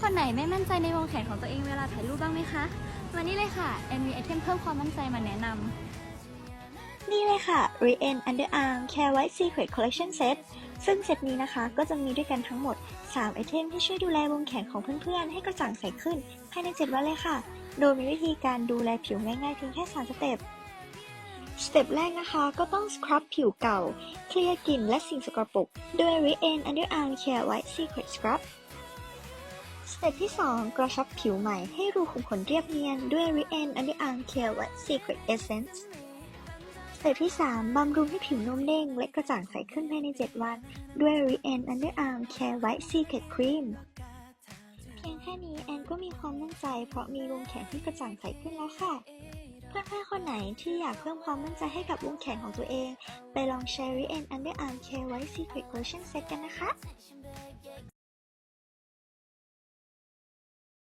คนไหนไม่มั่นใจในวงแขนของตัวเองเวลาถ่ายรูปบ้างไหมคะมานี่เลยค่ะแอนมีไอเทมเพิ่มความมั่นใจมาแนะนำนี่เลยค่ะ r e n Underarm Care White Secret Collection Set ซึ่งเซตนี้นะคะก็จะมีด้วยกันทั้งหมด 3 ไอเทมที่ช่วยดูแลวงแขนของเพื่อนๆ ให้กระจ่างใสขึ้นภายใน 7 วันเลยค่ะ โดยมีวิธีการดูแลผิวง่ายๆเพียงแค่ 3 สเต็ปสเต็ปแรกนะคะก็ต้องสครับผิวเก่า เคลียร์กลิ่นและสิ่งสกปรกด้วย r e n Underarm Care White Secret Scrub เต็ปที่ 2 กระชับผิวใหม่ให้รูขุมขนเรียบเนียนด้วย r e n Underarm Care White Secret Essence สเต็ปที่ 3 บำรุงให้ผิวนุ่มเด้งและกระจ่างใสขึ้นภายใน 7 วัน ด้วย r e n Underarm Care White Secret Cream เพียงแค่นี้แอนก็มีความมั่นใจ เพราะมีวงแขนที่กระจ่างใสขึ้นแล้วค่ะ เพื่อนๆคนไหนที่อยากเพิ่มความมั่นใจให้กับวงแขนของตัวเอง ไปลองใช้ r e n Underarm Care White Secret Collection Set กันนะคะ